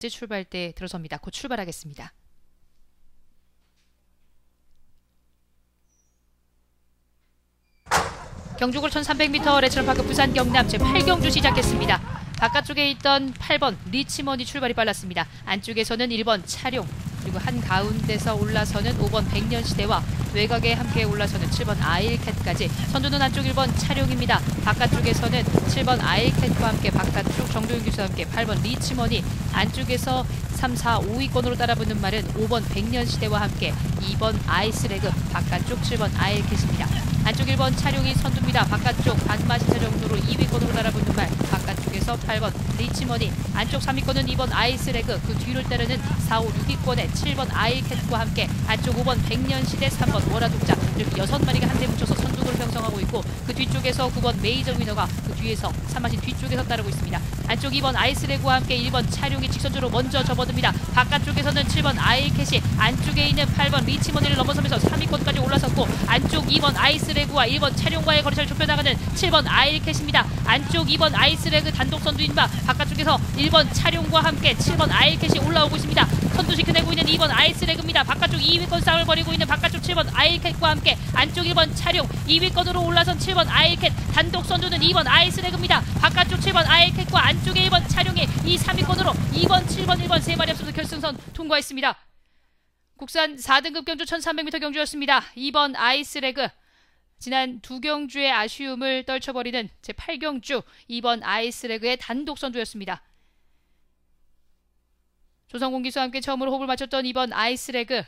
이제 출발대 들어섭니다. 곧 출발하겠습니다. 경주골 1300m 레츠런파크 부산 경남 제8경주 시작했습니다. 바깥쪽에 있던 8번 리치머니 출발이 빨랐습니다. 안쪽에서는 1번 차룡 그리고 한 가운데서 올라서는 5번 백년시대와 외곽에 함께 올라서는 7번 아일캣까지 선두는 안쪽 1번 차룡입니다. 바깥쪽에서는 7번 아일캣과 함께 바깥쪽 정도윤 교수와 함께 8번 리치머니 안쪽에서 3, 4, 5위권으로 따라붙는 말은 5번 백년시대와 함께 2번 아이스레그 바깥쪽 7번 아일캣입니다. 안쪽 1번 차룡이 선두입니다. 바깥쪽 반마시차 정도로 2위권으로 따라붙는 말 바깥쪽에서 8번 리치머니 안쪽 3위권은 2번 아이스레그 그 뒤를 따르는 4, 5, 6위권에 7번 아이캣과 함께 안쪽 5번 백년시대 3번 월화독자 이렇게 6마리가 한데 뭉쳐서 선두를 형성하고 있고 그 뒤쪽에서 9번 메이저 위너가 그 뒤에서 산마신 뒤쪽에서 따르고 있습니다. 안쪽 2번 아이스레그와 함께 1번 차룡이 직선주로 먼저 접어듭니다. 바깥쪽에서는 7번 아이캣이 안쪽에 있는 8번 리치머니를 넘어서면서 3위권까지 올라섰고 안쪽 2번 아이스레그와 1번 차룡과의 거리차를 좁혀나가는 7번 아이캣입니다. 안쪽 2번 아이스레그 단독 선두인 바 바깥쪽에서 1번 차룡과 함께 7번 아이캣이 올라오고 있습니다. 선두시 크내고 있는 2번 아이스레그입니다. 바깥쪽 2위권 싸움을 벌이고 있는 바깥쪽 7번 아이캣과 함께 안쪽 1번 차룡 2위권으로 올라선 7번 아이캣 단독 선두는 2번 아이스레그입니다. 바깥쪽 7번 아이캣과 안쪽에 1번 차룡이 이 3위권으로 2번 7번 1번 세 마리 앞서서 결승선 통과했습니다. 국산 4등급 경주 1300m 경주였습니다. 2번 아이스레그 지난 두 경주의 아쉬움을 떨쳐버리는 제8경주 2번 아이스레그의 단독 선두였습니다. 조성공 기수와 함께 처음으로 호흡을 맞췄던 이번 아이스레그